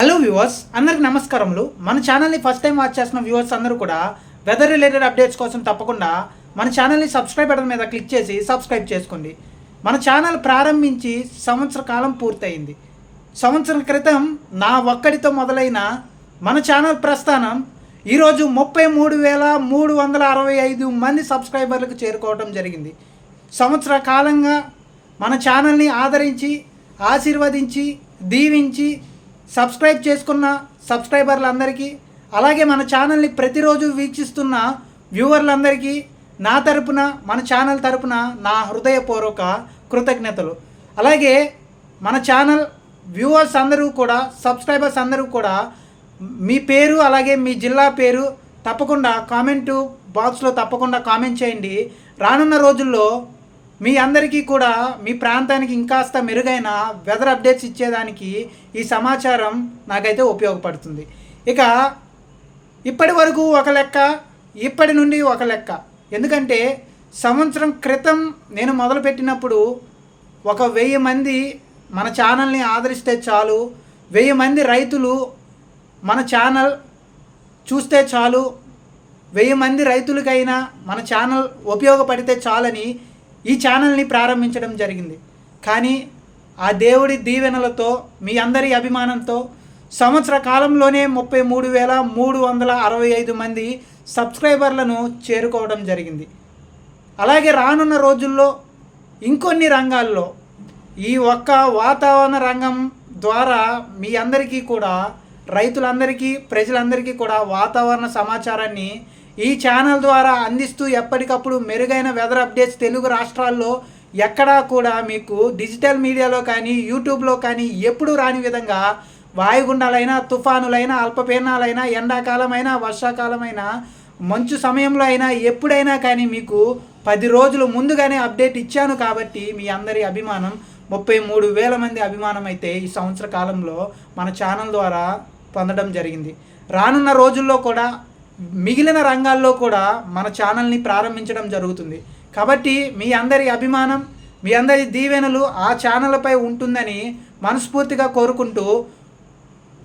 Hello viewers అందరికి నమస్కారములు. మన ఛానల్ని ఫస్ట్ టైం వాచ్ చేస్తున్న వ్యూవర్స్ అందరూ కూడా వెదర్ రిలేటెడ్ అప్డేట్స్ కోసం తప్పకుండా మన ఛానల్ని సబ్స్క్రైబ్ బటన్ మీద క్లిక్ చేసి సబ్స్క్రైబ్ చేసుకోండి. మన ఛానల్ ప్రారంభించి సంవత్సర కాలం పూర్తయింది. సంవత్సరం క్రితం నా ఒక్కడితో మొదలైన మన ఛానల్ ప్రస్థానం ఈరోజు ముప్పై మూడు వేల మూడు వందల అరవై ఐదు మంది సబ్స్క్రైబర్లకు చేరుకోవడం జరిగింది. సంవత్సర కాలంగా మన ఛానల్ని ఆదరించి ఆశీర్వదించి దీవించి సబ్స్క్రైబ్ చేసుకున్న సబ్స్క్రైబర్లందరికీ అలాగే మన ఛానల్ని ప్రతిరోజు వీక్షిస్తున్న వ్యూవర్లందరికీ నా తరపున మన ఛానల్ తరపున నా హృదయపూర్వక కృతజ్ఞతలు. అలాగే మన ఛానల్ వ్యూవర్స్ అందరూ కూడా సబ్స్క్రైబర్స్ అందరూ కూడా మీ పేరు అలాగే మీ జిల్లా పేరు తప్పకుండా కామెంటు బాక్స్లో తప్పకుండా కామెంట్ చేయండి. రానున్న రోజుల్లో మీ అందరికీ కూడా మీ ప్రాంతానికి ఇంకాస్త మెరుగైన వెదర్ అప్డేట్స్ ఇచ్చేదానికి ఈ సమాచారం నాకైతే ఉపయోగపడుతుంది. ఇక ఇప్పటి వరకు ఒక లెక్క ఇప్పటి నుండి ఒక లెక్క. ఎందుకంటే సంవత్సరం క్రితం నేను మొదలుపెట్టినప్పుడు ఒక వెయ్యి మంది మన ఛానల్ని ఆదరిస్తే చాలు వెయ్యి మంది రైతులు మన ఛానల్ చూస్తే చాలు వెయ్యి మంది రైతులకైనా మన ఛానల్ ఉపయోగపడితే చాలని ఈ ఛానల్ని ప్రారంభించడం జరిగింది. కానీ ఆ దేవుడి దీవెనలతో మీ అందరి అభిమానంతో సంవత్సర కాలంలోనే ముప్పై మూడు వేల మూడు వందల అరవై ఐదు మంది సబ్స్క్రైబర్లను చేరుకోవడం జరిగింది. అలాగే రానున్న రోజుల్లో ఇంకొన్ని రంగాల్లో ఈ ఒక్క వాతావరణ రంగం ద్వారా మీ అందరికీ కూడా రైతులందరికీ ప్రజలందరికీ కూడా వాతావరణ సమాచారాన్ని ఈ ఛానల్ ద్వారా అందిస్తూ ఎప్పటికప్పుడు మెరుగైన వెదర్ అప్డేట్స్ తెలుగు రాష్ట్రాల్లో ఎక్కడా కూడా మీకు డిజిటల్ మీడియాలో కానీ యూట్యూబ్లో కానీ ఎప్పుడూ రాని విధంగా వాయుగుండాలైనా తుఫానులైనా అల్పపీడనాలైనా ఎండాకాలమైనా వర్షాకాలమైనా మంచు సమయంలో అయినా ఎప్పుడైనా కానీ మీకు పది రోజులు ముందుగానే అప్డేట్ ఇచ్చాను కాబట్టి మీ అందరి అభిమానం ముప్పై మూడు వేల మంది అభిమానం అయితే ఈ సంవత్సర కాలంలో మన ఛానల్ ద్వారా పొందడం జరిగింది. రానున్న రోజుల్లో కూడా మిగిలిన రంగాల్లో కూడా మన ఛానల్ని ప్రారంభించడం జరుగుతుంది. కాబట్టి మీ అందరి అభిమానం మీ అందరి దీవెనలు ఆ ఛానల్పై ఉంటుందని మనస్ఫూర్తిగా కోరుకుంటూ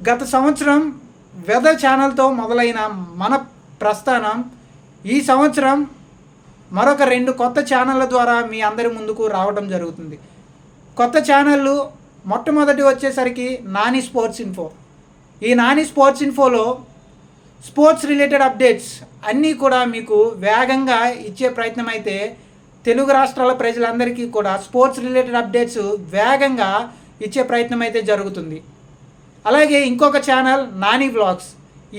గత సంవత్సరం వెదర్ ఛానల్తో మొదలైన మన ప్రస్థానం ఈ సంవత్సరం మరొక రెండు కొత్త ఛానళ్ళ ద్వారా మీ అందరి ముందుకు రావడం జరుగుతుంది. కొత్త ఛానళ్ళు మొట్టమొదటి వచ్చేసరికి నాని స్పోర్ట్స్ ఇన్ఫో. ఈ నాని స్పోర్ట్స్ ఇన్ఫోలో స్పోర్ట్స్ రిలేటెడ్ అప్డేట్స్ అన్నీ కూడా మీకు వేగంగా ఇచ్చే ప్రయత్నం అయితే తెలుగు రాష్ట్రాల ప్రజలందరికీ కూడా స్పోర్ట్స్ రిలేటెడ్ అప్డేట్స్ వేగంగా ఇచ్చే ప్రయత్నం అయితే జరుగుతుంది. అలాగే ఇంకొక ఛానల్ నాని వ్లాగ్స్.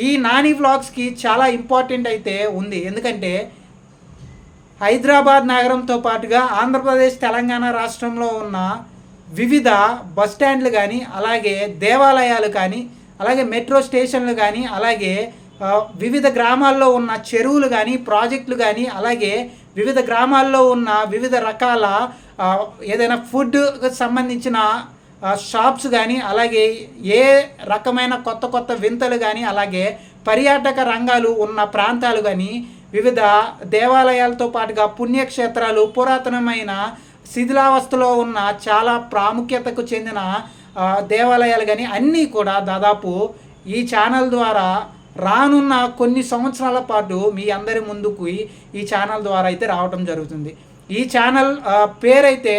ఈ నాని వ్లాగ్స్కి చాలా ఇంపార్టెంట్ అయితే ఉంది. ఎందుకంటే హైదరాబాద్ నగరంతో పాటుగా ఆంధ్రప్రదేశ్ తెలంగాణ రాష్ట్రంలో ఉన్న వివిధ బస్ స్టాండ్లు కానీ అలాగే దేవాలయాలు కానీ అలాగే మెట్రో స్టేషన్లు కానీ అలాగే వివిధ గ్రామాల్లో ఉన్న చెరువులు కానీ ప్రాజెక్టులు కానీ అలాగే వివిధ గ్రామాల్లో ఉన్న వివిధ రకాల ఏదైనా ఫుడ్ సంబంధించిన షాప్స్ కానీ అలాగే ఏ రకమైన కొత్త కొత్త వింతలు కానీ అలాగే పర్యాటక రంగాలు ఉన్న ప్రాంతాలు కానీ వివిధ దేవాలయాలతో పాటుగా పుణ్యక్షేత్రాలు పురాతనమైన శిథిలావస్థలో ఉన్న చాలా ప్రాముఖ్యతకు చెందిన దేవాలయాలు కానీ అన్నీ కూడా దాదాపు ఈ ఛానల్ ద్వారా రానున్న కొన్ని సంవత్సరాల పాటు మీ అందరి ముందుకు ఈ ఛానల్ ద్వారా అయితే రావటం జరుగుతుంది. ఈ ఛానల్ పేరైతే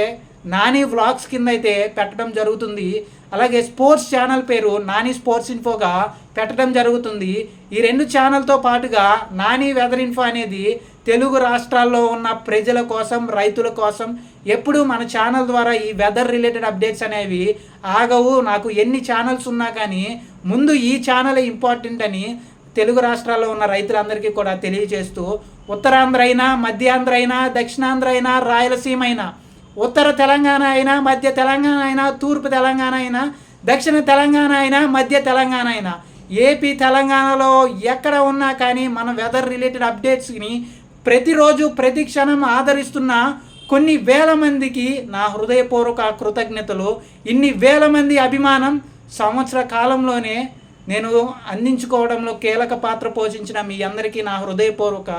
నాని వ్లాగ్స్ కింద అయితే పెట్టడం జరుగుతుంది. అలాగే స్పోర్ట్స్ ఛానల్ పేరు నాని స్పోర్ట్స్ ఇన్ఫోగా పెట్టడం జరుగుతుంది. ఈ రెండు ఛానల్తో పాటుగా నాని వెదర్ ఇన్ఫో అనేది తెలుగు రాష్ట్రాల్లో ఉన్న ప్రజల కోసం రైతుల కోసం ఎప్పుడు మన ఛానల్ ద్వారా ఈ వెదర్ రిలేటెడ్ అప్డేట్స్ అనేవి ఆగవు. నాకు ఎన్ని ఛానల్స్ ఉన్నా కానీ ముందు ఈ ఛానల్ ఇంపార్టెంట్ అని తెలుగు రాష్ట్రాల్లో ఉన్న రైతులందరికీ కూడా తెలియజేస్తూ ఉత్తరాంధ్ర అయినా మధ్యాంధ్ర అయినా దక్షిణాంధ్ర అయినా రాయలసీమ అయినా ఉత్తర తెలంగాణ అయినా మధ్య తెలంగాణ అయినా తూర్పు తెలంగాణ అయినా దక్షిణ తెలంగాణ అయినా మధ్య తెలంగాణ అయినా ఏపీ తెలంగాణలో ఎక్కడ ఉన్నా కానీ మన వెదర్ రిలేటెడ్ అప్డేట్స్ని ప్రతిరోజు ప్రతి క్షణం ఆదరిస్తున్న కొన్ని వేల మందికి నా హృదయపూర్వక కృతజ్ఞతలు. ఇన్ని వేల మంది అభిమానం సంవత్సర కాలంలోనే నేను అందించుకోవడంలో కీలక పాత్ర పోషించిన మీ అందరికీ నా హృదయపూర్వక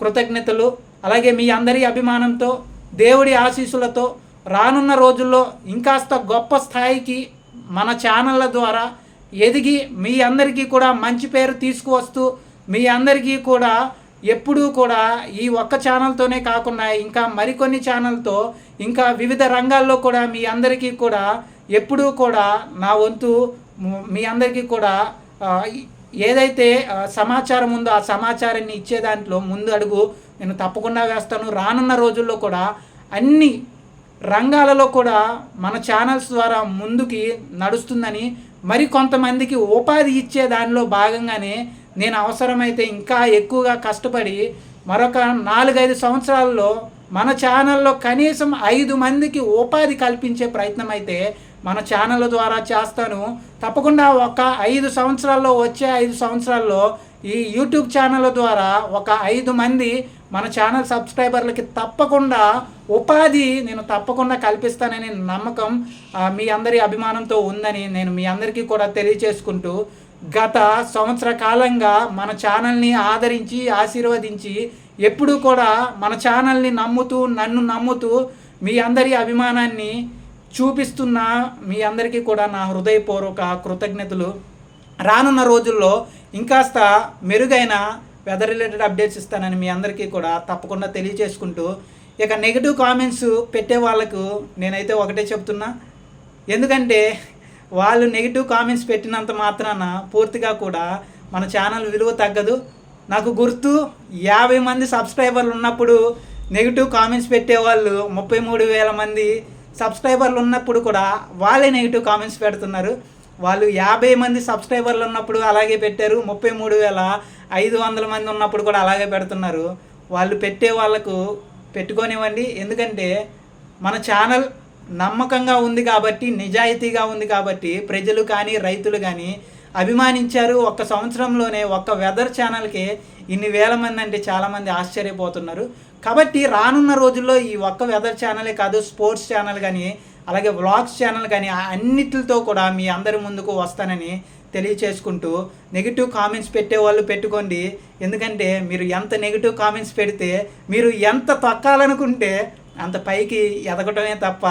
కృతజ్ఞతలు. అలాగే మీ అందరి అభిమానంతో దేవుడి ఆశీస్సులతో రానున్న రోజుల్లో ఇంకాస్త గొప్ప స్థాయికి మన ఛానళ్ళ ద్వారా ఎదిగి మీ అందరికీ కూడా మంచి పేరు తీసుకువస్తూ మీ అందరికీ కూడా ఎప్పుడూ కూడా ఈ ఒక్క ఛానల్తోనే కాకుండా ఇంకా మరికొన్ని ఛానల్తో ఇంకా వివిధ రంగాల్లో కూడా మీ అందరికీ కూడా ఎప్పుడూ కూడా నా వంతు మీ అందరికీ కూడా ఏదైతే సమాచారం ఉందో ఆ సమాచారాన్ని ఇచ్చే దాంట్లో ముందు అడుగు నేను తప్పకుండా వేస్తాను. రానున్న రోజుల్లో కూడా అన్ని రంగాలలో కూడా మన ఛానల్స్ ద్వారా ముందుకి నడుస్తుందని మరి కొంతమందికి ఉపాధి ఇచ్చే దానిలో భాగంగానే నేను అవసరమైతే ఇంకా ఎక్కువగా కష్టపడి మరొక నాలుగైదు సంవత్సరాల్లో మన ఛానల్లో కనీసం ఐదు మందికి ఉపాధి కల్పించే ప్రయత్నం అయితే మన ఛానల్ ద్వారా చేస్తాను. తప్పకుండా ఒక ఐదు సంవత్సరాల్లో వచ్చే ఐదు సంవత్సరాల్లో ఈ యూట్యూబ్ ఛానల్ ద్వారా ఒక ఐదు మంది మన ఛానల్ సబ్స్క్రైబర్లకి తప్పకుండా ఉపాధి నేను తప్పకుండా కల్పిస్తానని నమ్మకం మీ అందరి అభిమానంతో ఉందని నేను మీ అందరికీ కూడా తెలియచేసుకుంటూ గత సంవత్సర కాలంగా మన ఛానల్ని ఆదరించి ఆశీర్వదించి ఎప్పుడూ కూడా మన ఛానల్ని నమ్ముతూ నన్ను నమ్ముతూ మీ అందరి అభిమానాన్ని చూపిస్తున్న మీ అందరికీ కూడా నా హృదయపూర్వక కృతజ్ఞతలు. రానున్న రోజుల్లో ఇంకాస్త మెరుగైన వెదర్ రిలేటెడ్ అప్డేట్స్ ఇస్తానని మీ అందరికీ కూడా తప్పకుండా తెలియచేసుకుంటూ ఇక నెగిటివ్ కామెంట్స్ పెట్టే వాళ్ళకు నేనైతే ఒకటే చెప్తున్నా. ఎందుకంటే వాళ్ళు నెగిటివ్ కామెంట్స్ పెట్టినంత మాత్రాన పూర్తిగా కూడా మన ఛానల్ విలువ తగ్గదు. నాకు గుర్తు యాభై మంది సబ్స్క్రైబర్లు ఉన్నప్పుడు నెగిటివ్ కామెంట్స్ పెట్టేవాళ్ళు ముప్పై మూడు వేల మంది సబ్స్క్రైబర్లు ఉన్నప్పుడు కూడా వాళ్ళే నెగిటివ్ కామెంట్స్ పెడుతున్నారు. వాళ్ళు యాభై మంది సబ్స్క్రైబర్లు ఉన్నప్పుడు అలాగే పెట్టారు. ముప్పై మూడు వేల ఐదు వందల మంది ఉన్నప్పుడు కూడా అలాగే పెడుతున్నారు. వాళ్ళు పెట్టే వాళ్ళకు పెట్టుకోనివ్వండి. ఎందుకంటే మన ఛానల్ నమ్మకంగా ఉంది కాబట్టి నిజాయితీగా ఉంది కాబట్టి ప్రజలు కానీ రైతులు కానీ అభిమానించారు. ఒక్క సంవత్సరంలోనే ఒక్క వెదర్ ఛానల్కి ఇన్ని వేల మంది అంటే చాలామంది ఆశ్చర్యపోతున్నారు. కాబట్టి రానున్న రోజుల్లో ఈ ఒక్క వెదర్ ఛానలే కాదు స్పోర్ట్స్ ఛానల్ కానీ అలాగే వ్లాగ్స్ ఛానల్ కానీ అన్నిటితో కూడా మీ అందరి ముందుకు వస్తానని తెలియచేసుకుంటూ నెగిటివ్ కామెంట్స్ పెట్టే వాళ్ళు పెట్టుకోండి. ఎందుకంటే మీరు ఎంత నెగిటివ్ కామెంట్స్ పెడితే మీరు ఎంత తొక్కాలనుకుంటే అంత పైకి ఎదగటమే తప్ప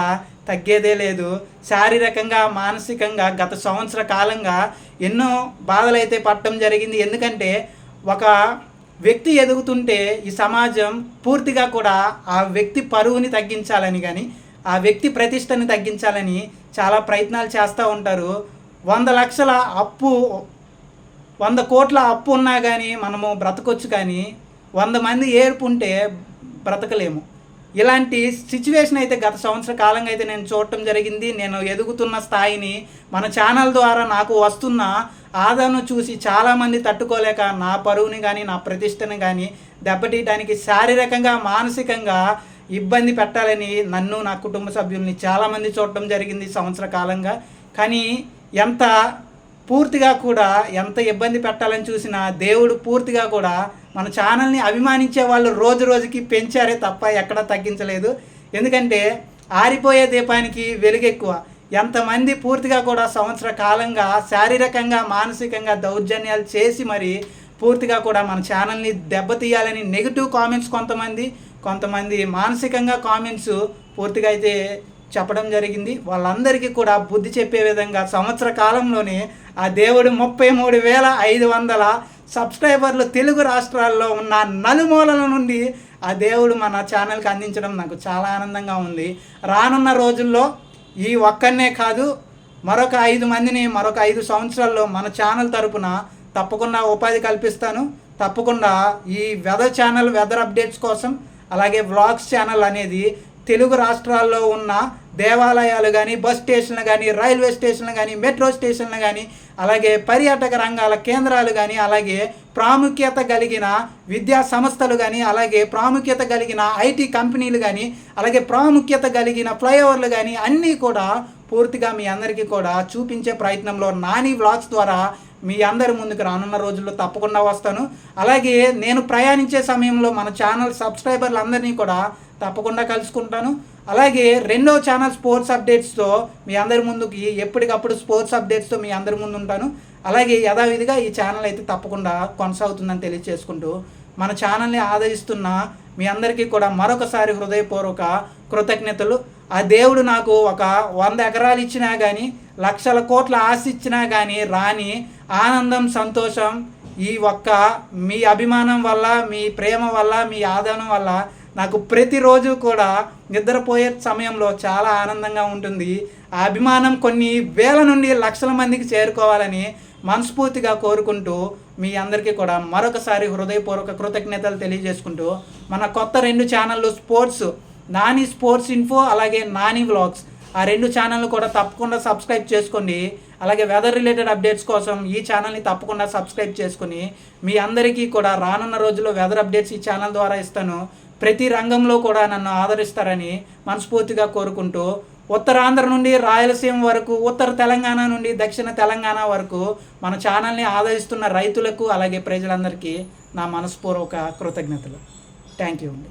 తగ్గేదే లేదు. శారీరకంగా మానసికంగా గత సంవత్సర కాలంగా ఎన్నో బాధలు అయితే పట్టడం జరిగింది. ఎందుకంటే ఒక వ్యక్తి ఎదుగుతుంటే ఈ సమాజం పూర్తిగా కూడా ఆ వ్యక్తి పరువుని తగ్గించాలని కానీ ఆ వ్యక్తి ప్రతిష్టని తగ్గించాలని చాలా ప్రయత్నాలు చేస్తూ ఉంటారు. వంద లక్షల అప్పు వంద కోట్ల అప్పు ఉన్నా కానీ మనము బ్రతకొచ్చు కానీ వంద మంది ఏర్పుంటే ఉంటే బ్రతకలేము. ఇలాంటి సిచ్యువేషన్ అయితే గత సంవత్సర కాలంగా అయితే నేను చూడటం జరిగింది. నేను ఎదుగుతున్న స్థాయిని మన ఛానల్ ద్వారా నాకు వస్తున్న ఆదాను చూసి చాలామంది తట్టుకోలేక నా పరువుని కానీ నా ప్రతిష్టని కానీ దెబ్బతీయడానికి శారీరకంగా మానసికంగా ఇబ్బంది పెట్టాలని నన్ను నా కుటుంబ సభ్యుల్ని చాలామంది చూడటం జరిగింది సంవత్సర కాలంగా. కానీ ఎంత పూర్తిగా కూడా ఎంత ఇబ్బంది పెట్టాలని చూసినా దేవుడు పూర్తిగా కూడా మన ఛానల్ని అభిమానించే వాళ్ళు రోజు రోజుకి పెంచారే తప్ప ఎక్కడా తగ్గించలేదు. ఎందుకంటే ఆరిపోయే దీపానికి వెలుగెక్కువ. ఎంతమంది పూర్తిగా కూడా సంవత్సర కాలంగా శారీరకంగా మానసికంగా దౌర్జన్యాలు చేసి మరి పూర్తిగా కూడా మన ఛానల్ని దెబ్బతీయాలని నెగిటివ్ కామెంట్స్ కొంతమంది కొంతమంది మానసికంగా కామెంట్స్ పూర్తిగా అయితే చెప్పడం జరిగింది. వాళ్ళందరికీ కూడా బుద్ధి చెప్పే విధంగా సంవత్సర కాలంలోనే ఆ దేవుడు ముప్పై మూడు వేల ఐదు వందల సబ్స్క్రైబర్లు తెలుగు రాష్ట్రాల్లో ఉన్న నలుమూలల నుండి ఆ దేవుడు మన ఛానల్కి అందించడం నాకు చాలా ఆనందంగా ఉంది. రానున్న రోజుల్లో ఈ ఒక్కనే కాదు మరొక ఐదు మందిని మరొక ఐదు సంవత్సరాల్లో మన ఛానల్ తరపున తప్పకుండా ఉపాధి కల్పిస్తాను. తప్పకుండా ఈ వెదర్ ఛానల్ వెదర్ అప్డేట్స్ కోసం అలాగే వ్లాగ్స్ ఛానల్ అనేది తెలుగు రాష్ట్రాల్లో ఉన్న దేవాలయాలు కానీ బస్ స్టేషన్లు కానీ రైల్వే స్టేషన్లు కానీ మెట్రో స్టేషన్లు కానీ అలాగే పర్యాటక రంగాల కేంద్రాలు కానీ అలాగే ప్రాముఖ్యత కలిగిన విద్యా సంస్థలు కానీ అలాగే ప్రాముఖ్యత కలిగిన ఐటీ కంపెనీలు కానీ అలాగే ప్రాముఖ్యత కలిగిన ఫ్లైఓవర్లు కానీ అన్నీ కూడా పూర్తిగా మీ అందరికీ కూడా చూపించే ప్రయత్నంలో నాని వ్లాగ్స్ ద్వారా మీ అందరి ముందుకు రానున్న రోజుల్లో తప్పకుండా వస్తాను. అలాగే నేను ప్రయాణించే సమయంలో మన ఛానల్ సబ్స్క్రైబర్లందరినీ కూడా తప్పకుండా కలుసుకుంటాను. అలాగే రెండో ఛానల్ స్పోర్ట్స్ అప్డేట్స్తో మీ అందరి ముందుకి ఎప్పటికప్పుడు స్పోర్ట్స్ అప్డేట్స్తో మీ అందరి ముందు ఉంటాను. అలాగే యథావిధిగా ఈ ఛానల్ అయితే తప్పకుండా కొనసాగుతుందని తెలియజేసుకుంటూ మన ఛానల్ని ఆదరిస్తున్న మీ అందరికీ కూడా మరొకసారి హృదయపూర్వక కృతజ్ఞతలు. ఆ దేవుడు నాకు ఒక వంద ఎకరాలు ఇచ్చినా కానీ లక్షల కోట్ల ఆశ ఇచ్చినా కానీ రాని ఆనందం సంతోషం ఈ ఒక్క మీ అభిమానం వల్ల మీ ప్రేమ వల్ల మీ ఆదరణ వల్ల నాకు ప్రతిరోజు కూడా నిద్రపోయే సమయంలో చాలా ఆనందంగా ఉంటుంది. ఆ అభిమానం కొన్ని వేల నుండి లక్షల మందికి చేరుకోవాలని మనస్ఫూర్తిగా కోరుకుంటూ మీ అందరికీ కూడా మరొకసారి హృదయపూర్వక కృతజ్ఞతలు తెలియజేసుకుంటూ మన కొత్త రెండు ఛానళ్ళు స్పోర్ట్స్ నాని స్పోర్ట్స్ ఇన్ఫో అలాగే నాని వ్లాగ్స్. ఆ రెండు ఛానళ్ళు కూడా తప్పకుండా సబ్స్క్రైబ్ చేసుకోండి అలాగే వెదర్ రిలేటెడ్ అప్డేట్స్ కోసం ఈ ఛానల్ని తప్పకుండా సబ్స్క్రైబ్ చేసుకుని మీ అందరికీ కూడా రానున్న రోజుల్లో వెదర్ అప్డేట్స్ ఈ ఛానల్ ద్వారా ఇస్తాను. ప్రతి రంగంలో కూడా నన్ను ఆదరిస్తారని మనస్ఫూర్తిగా కోరుకుంటూ ఉత్తరాంధ్ర నుండి రాయలసీమ వరకు ఉత్తర తెలంగాణ నుండి దక్షిణ తెలంగాణ వరకు మన ఛానల్ని ఆదరిస్తున్న రైతులకు అలాగే ప్రజలందరికీ నా మనస్పూర్వక కృతజ్ఞతలు. థ్యాంక్ యూ అండి.